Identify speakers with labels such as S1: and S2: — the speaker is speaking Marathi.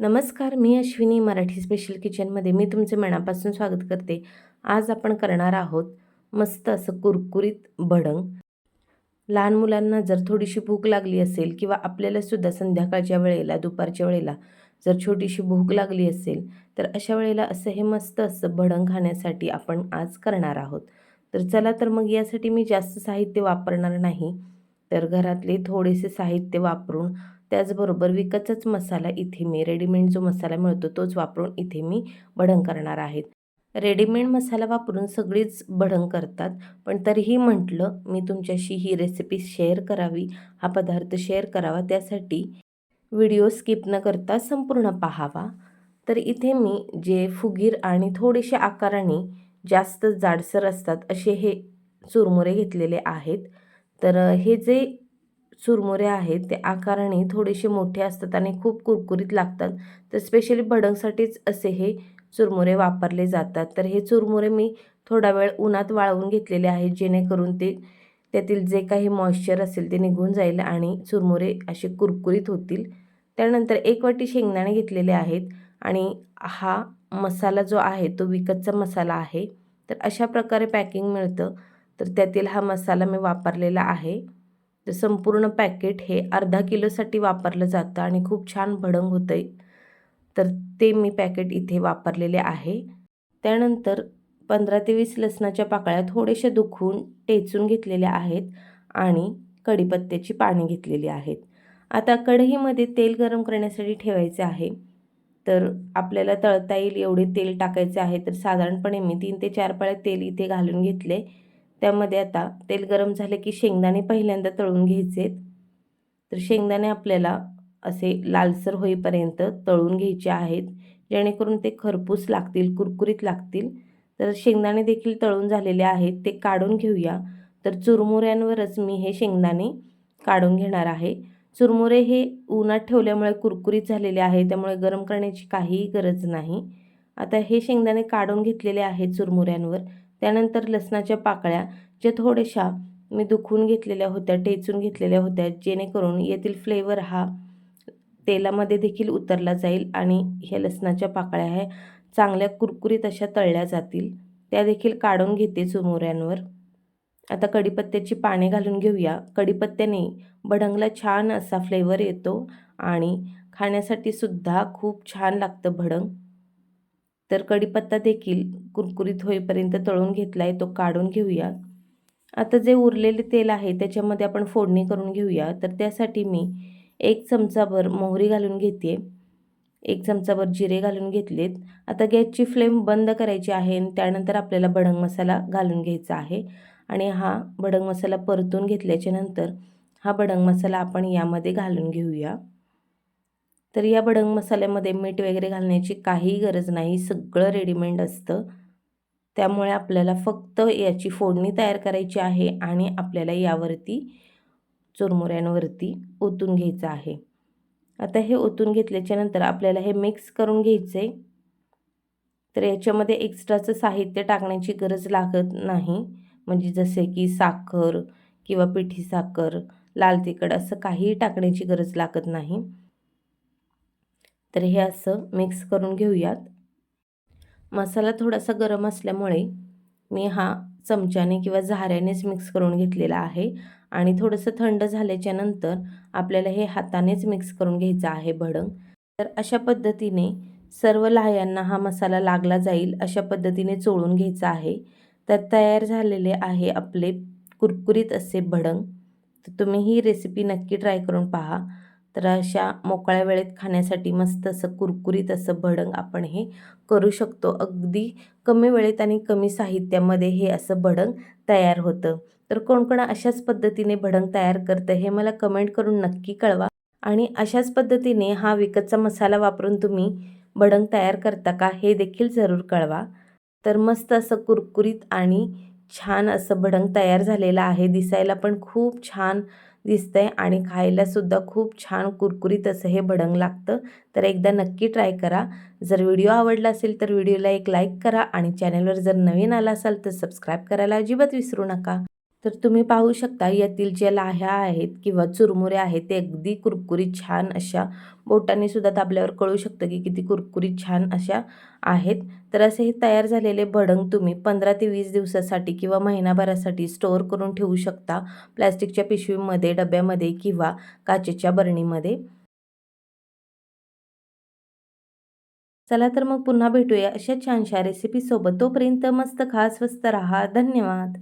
S1: नमस्कार मी अश्विनी मराठी स्पेशल किचनमध्ये मी तुमचे मनापासून स्वागत करते. आज आपण करणार आहोत मस्त असं कुरकुरीत भडंग. लहान मुलांना जर थोडीशी भूक लागली असेल किंवा आपल्यालासुद्धा संध्याकाळच्या वेळेला दुपारच्या वेळेला जर छोटीशी भूक लागली असेल तर अशा वेळेला असं हे मस्त असं भडंग खाण्यासाठी आपण आज करणार आहोत. तर चला तर मग यासाठी मी जास्त साहित्य वापरणार नाही तर घरातले थोडेसे साहित्य वापरून त्याचबरोबर विकतचाच मसाला इथे मी रेडीमेड जो मसाला मिळतो तोच वापरून इथे मी भडंग करणार आहेत रेडीमेड मसाला वापरून सगळीच भडंग करतात पण तरीही म्हटलं मी तुमच्याशी ही रेसिपी शेअर करावी हा पदार्थ शेअर करावा त्यासाठी व्हिडिओ स्किप न करता संपूर्ण पाहावा. तर इथे मी जे फुगीर आणि थोडेसे आकाराने जास्त जाडसर असतात असे हे चुरमुरे घेतलेले आहेत. तर हे जे चुरमुरे आहेत ते आकाराने थोडेसे मोठे असतात आणि खूप कुरकुरीत लागतात. तर स्पेशली भडंगसाठीच असे हे चुरमुरे वापरले जातात. तर हे चुरमुरे मी थोडा वेळ उन्हात वाळवून घेतलेले आहेत जेणेकरून ते त्यातील जे काही मॉइश्चर असेल ते निघून जाईल आणि चुरमुरे असे कुरकुरीत होतील. त्यानंतर एक वाटी शेंगदाणे घेतलेले आहेत आणि हा मसाला जो आहे तो विकतचा मसाला आहे. तर अशा प्रकारे पॅकिंग मिळतं. तर त्यातील हा मसाला मी वापरलेला आहे. तर संपूर्ण पॅकेट हे अर्धा किलोसाठी वापरलं जातं आणि खूप छान भडंग होतं आहे तर ते मी पॅकेट इथे वापरलेले आहे. त्यानंतर पंधरा ते वीस लसणाच्या पाकळ्या थोडेसे दुखून टेचून घेतलेल्या आहेत आणि कढीपत्त्याची पाणी घेतलेली आहेत. आता कढईमध्ये तेल गरम करण्यासाठी ठेवायचे आहे. तर आपल्याला तळता येईल एवढे तेल टाकायचे आहे तर साधारणपणे मी तीन ते चार पाळ्या तेल इथे घालून घेतले. त्यामध्ये आता तेल गरम झाले की शेंगदाणे पहिल्यांदा तळून घ्यायचेत. तर शेंगदाणे आपल्याला असे लालसर होईपर्यंत तळून घ्यायचे आहेत. जेणेकरून ते खरपूस लागतील कुरकुरीत लागतील. तर शेंगदाणे देखील तळून झालेले आहेत. ते काढून घेऊया. तर चुरमुऱ्यांवरच मी हे शेंगदाणे काढून घेणार आहे. चुरमुरे हे उन्हात ठेवल्यामुळे कुरकुरीत झालेले आहे त्यामुळे गरम करण्याची काहीही गरज नाही. आता हे शेंगदाणे काढून घेतलेले आहेत चुरमुऱ्यांवर. त्यानंतर लसणाच्या पाकळ्या ज्या थोड्याशा मी दुखून घेतलेल्या होत्या टेचून घेतलेल्या होत्या जेणेकरून येथील फ्लेवर हा तेलामध्ये देखील उतरला जाईल आणि ह्या लसणाच्या पाकळ्या ह्या चांगल्या कुरकुरीत अशा तळल्या जातील. त्या देखील काढून घेते चुमोऱ्यांवर. आता कढीपत्त्याची पाने घालून घेऊया. कढीपत्त्याने भडंगला छान असा फ्लेवर येतो आणि खाण्यासाठी सुद्धा खूप छान लागतं भडंग तर कढीपत्ता देखील कुरकुरीत होईपर्यंत तळून घेतला आहे तो काढून घेऊया. आता जे उरलेले तेल आहे त्याच्यामध्ये आपण फोडणी करून घेऊया. तर त्यासाठी मी एक चमचाभर मोहरी घालून घेते. एक चमचाभर जिरे घालून घेतलेत. आता गॅसची फ्लेम बंद करायची आहे आणि त्यानंतर आपल्याला भडंग मसाला घालून घ्यायचा आहे. आणि हा भडंग मसाला परतून घेतल्याच्या नंतर हा भडंग मसाला आपण यामध्ये घालून घेऊया. तर या भडंग मसाल्यामध्ये मीठ वगैरे घालण्याची काहीही गरज नाही. सगळं रेडीमेड असतं. त्यामुळे आपल्याला फक्त याची फोडणी तयार करायची आहे आणि आपल्याला यावरती चुरमुऱ्यांवरती ओतून घ्यायचं आहे. आता हे ओतून घेतल्याच्यानंतर आपल्याला हे मिक्स करून घ्यायचं आहे तर याच्यामध्ये एक्स्ट्राचं साहित्य टाकण्याची गरज लागत नाही. म्हणजे जसे की साखर किंवा पिठी साखर लाल तिखट असं काहीही टाकण्याची गरज लागत नाही. तर हे असं मिक्स करून घेऊयात. मसाला थोडासा गरम असल्यामुळे मी हा चमच्याने किंवा झाऱ्यानेच मिक्स करून घेतलेला आहे. आणि थोडंसं थंड झाल्याच्यानंतर आपल्याला हे हातानेच मिक्स करून घ्यायचं आहे भडंग. तर अशा पद्धतीने सर्व लाह्यांना हा मसाला लागला जाईल अशा पद्धतीने चोळून घ्यायचा आहे. तर तयार झालेले आहे आपले कुरकुरीत असे भडंग. तर तुम्ही ही रेसिपी नक्की ट्राय करून पहा. तर अशा मोकळ्या वेळेत खाण्यासाठी मस्त असं कुरकुरीत असं भडंग आपण हे करू शकतो. अगदी कमी वेळेत आणि कमी साहित्यामध्ये हे असं भडंग तयार होतं. तर कोण कोण अशाच पद्धतीने भडंग तयार करतं हे मला कमेंट करून नक्की कळवा. आणि अशाच पद्धतीने हा विकतचा मसाला वापरून तुम्ही भडंग तयार करता का हे देखील जरूर कळवा. तर मस्त असं कुरकुरीत आणि छान असं भडंग तयार झालेलं आहे. दिसायला पण खूप छान दिसतंय आणि खायलासुद्धा खूप छान कुरकुरीत असं हे भडंग लागतं. तर एकदा नक्की ट्राय करा. जर व्हिडिओ आवडला असेल तर व्हिडिओला एक लाईक करा आणि चॅनलवर जर नवीन आला असाल तर सबस्क्राईब करायला अजिबात विसरू नका. तर तुम्ही पाहू शकता यातील ज्या लाह्या आहेत किंवा चुरमुरे आहेत ते अगदी कुरकुरीत छान अशा बोटाने सुद्धा दाबल्यावर कळू शकतं की किती कुरकुरीत छान अशा आहेत. तर असे हे तयार झालेले भडंग तुम्ही पंधरा ते वीस दिवसासाठी किंवा महिनाभरासाठी स्टोअर करून ठेवू शकता प्लॅस्टिकच्या पिशवीमध्ये डब्यामध्ये किंवा काचेच्या बरणीमध्ये. चला तर मग पुन्हा भेटूया अशा छानशा रेसिपीसोबत तोपर्यंत मस्त खा स्वस्त राहा. धन्यवाद.